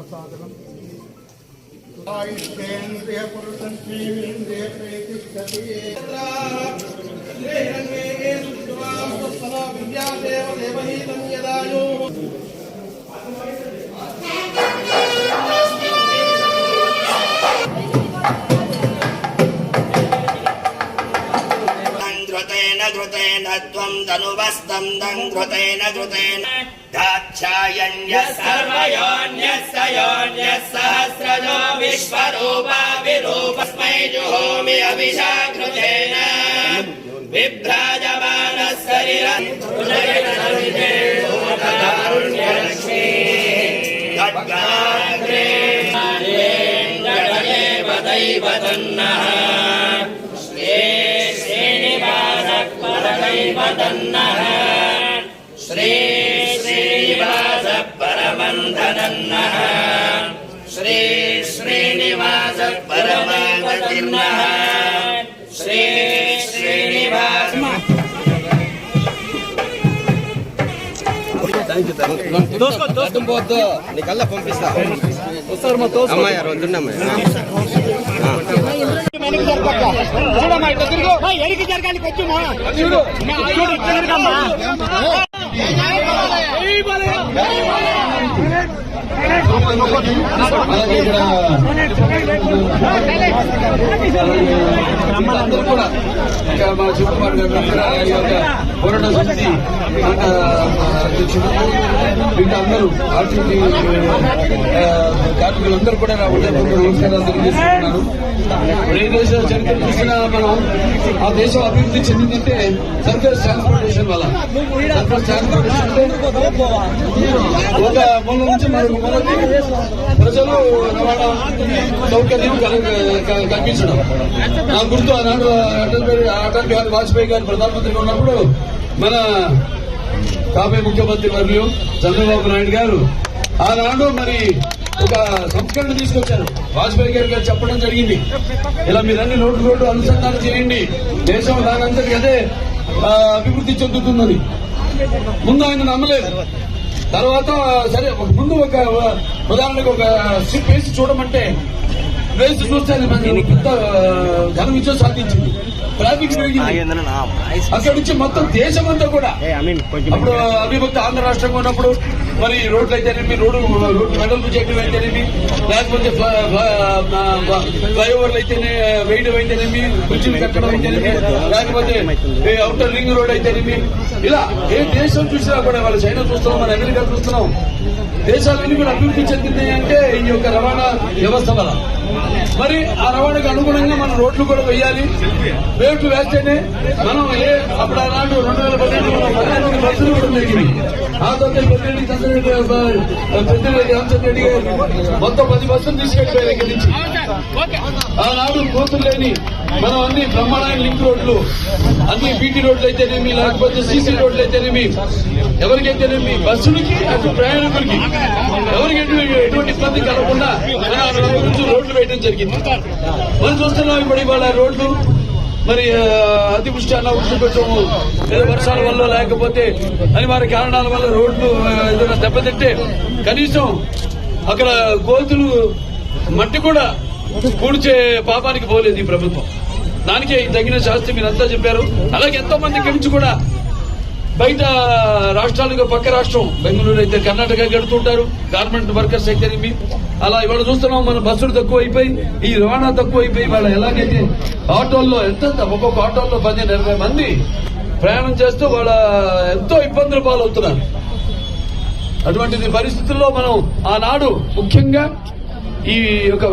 ఆత్మసాధనం ఆయుష్ేంద్రియ పురుషం శ్రీవేంద్రియ ప్రేతిష్టతి విద్యాదేవ దేవహీతం యదాయో ృతేన ధృతేన త్వం ధనువస్తం ధృతేన ధృతేన दाक्षायण्यः सर्वयोन्यस्य योन्यः सहस्रजो विश्वरूपा विरूपस्मै जुहोमि अभिषा घृतेन बिभ्राजमानः शरीरम् कारुण्यलक्ष्मी खड्गाग्रे गणदेव दैवतन्नः श्री श्रीनिवासः परदैवतन्नः श्री श्रीनिवासः परमन्धनन्नः श्री श्रीनिवासः परमागतिर्नः श्री श्रीनिवास అడ్డం పోవద్దు నీ కల్లా పంపిస్తా అమ్మాయి వద్దుండమ్మాయి ఎడికి జరగాలి కొంచెం చూడు చూడు జరగమ్మా కూడా ఇంకా మా చుట్టుపక్కల గారి యొక్క పోరాట వీళ్ళందరూ ఆర్టీసీ కార్మికులందరూ కూడా నా ఉదయపూర్వక నమస్కారాలు తెలియజేస్తున్నాను ఏ దేశ చరిత్ర చూసినా మనం ఆ దేశం అభివృద్ధి చెందిందంటే సర్ఫేస్ ట్రాన్స్పోర్టేషన్ వల్ల. సర్ఫేస్ ట్రాన్స్పోర్టేషన్ ఒక మూల నుంచి మరొక మూలకి ప్రజలు రవాణా సౌకర్యం కల్పించడం. నా గుర్తు ఆనాడు అటల్ బిహారీ అటల్ బిహారీ వాజ్పేయి గారు ప్రధానమంత్రిగా ఉన్నప్పుడు మన కాబోయే ముఖ్యమంత్రి వర్యులు చంద్రబాబు నాయుడు గారు. ఆనాడు మరి ఒక సంస్కరణ తీసుకొచ్చారు. వాజ్పేయి గారు గారు చెప్పడం జరిగింది. ఇలా మీరన్ని నోటు రోడ్డు అనుసంధానం చేయండి. దేశం దానంతటి అదే అభివృద్ధి చెందుతుందని ముందు ఆయన నమ్మలేదు. తర్వాత సరే ఒక ముందు ఒక ఉదాహరణకు ఒక స్ట్రిప్ వేసి చూడమంటే వేసి చూస్తే ఘన విజయం సాధించింది. ట్రాఫిక్ అక్కడి నుంచి మొత్తం దేశం అంతా కూడా అప్పుడు అవిభక్త ఆంధ్ర రాష్ట్రంగా ఉన్నప్పుడు మరి రోడ్లు అయితేనేమి రోడ్డు రోడ్డు వెడల్పు చేయడం అయితేనేమి లేకపోతే ఫ్ల- ఫ్ల- ఫ్లైఓవర్లు అయితేనే వేయడం అయితేనేమి బ్రిడ్జిలు కట్టడం అయితేనేమి లేకపోతే ఏ అవుటర్ రింగ్ రోడ్ అయితేనేమి. ఇలా ఏ దేశం చూసినా కూడా వాళ్ళు చైనా చూస్తున్నాం మన అమెరికా చూస్తున్నాం. దేశాలన్నీ కూడా అభివృద్ధి చెందింది అంటే ఈ యొక్క రవాణా వ్యవస్థ వల్ల. మరి ఆ రవాణాకు అనుగుణంగా మనం రోడ్లు కూడా వేయాలి. రేట్లు వేస్తేనే మనం ఏ అప్పుడు ఆనాడు రెండు వేల పదిహేను బస్సులు కూడా జరిగింది ఆ తర్వాత పెద్దిరెడ్డి చంద్రరెడ్డి పెద్దిరెడ్డి రామచంద్ర గారు మొత్తం పది బస్సులు తీసుకెళ్ళిపోయారు ఇక్కడి నుంచి. ఆనాడు కోతులు లేని మనం అన్ని బ్రహ్మాండమైన లింక్ రోడ్లు అన్ని బీటీ రోడ్లు అయితేనేమి లేకపోతే సీసీ రోడ్లు అయితేనేమి ఎవరికైతేనేమి బస్సులకి అటు ప్రయాణికులకి ఎవరికి ఎటువంటి ఎటువంటి ఇబ్బంది కలగకుండా మన ఆ రోజు చేయడం జరిగింది. మనం చూస్తున్నాం ఇప్పుడు ఇవాళ రోడ్లు మరి ఆ, అతివృష్టి అనావృష్టి కొంచెం లేదా వర్షాల వల్ల లేకపోతే అనివార్య కారణాల వల్ల రోడ్లు ఏదైనా దెబ్బతింటే కనీసం అక్కడ గోతులు మట్టి కూడా పూడ్చే పాపానికి పోలేదు ఈ ప్రభుత్వం. దానికే తగిన శాస్త్రి మీరంతా చెప్పారు. అలాగే ఎంతో మంది ఇక్కడి కూడా బయట రాష్ట్రాలుగా పక్క రాష్ట్రం బెంగళూరు అయితే కర్ణాటక గడుతుంటారు గార్మెంట్ వర్కర్స్ అయితే అలా ఇవాళ చూస్తున్నాం మన బస్సులు తక్కువ అయిపోయి ఈ రవాణా తక్కువ అయిపోయి ఎలాగైతే ఆటోల్లో ఎంత ఒక్కొక్క ఆటోల్లో పదిహేను ఇరవై మంది ప్రయాణం చేస్తూ వాళ్ళ ఎంతో ఇబ్బందులు పాలవుతున్నారు. అటువంటి పరిస్థితుల్లో మనం ఆనాడు ముఖ్యంగా ఈ యొక్క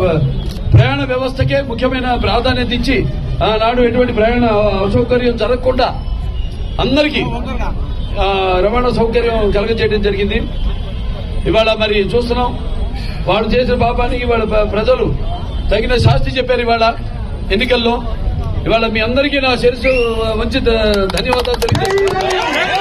ప్రయాణ వ్యవస్థకే ముఖ్యమైన ప్రాధాన్యత ఇచ్చి ఆనాడు ఎటువంటి ప్రయాణ అసౌకర్యం జరగకుండా అందరికీ రవాణా సౌకర్యం కలగజేయడం జరిగింది. ఇవాళ మరి చూస్తున్నాం వాళ్ళు చేసిన పాపానికి ఇవాళ ప్రజలు తగిన శాస్తి చెప్పారు ఇవాళ ఎన్నికల్లో. ఇవాళ మీ అందరికీ నా శిరస్సు మంచి ధన్యవాదాలు తెలియజేస్తున్నాను.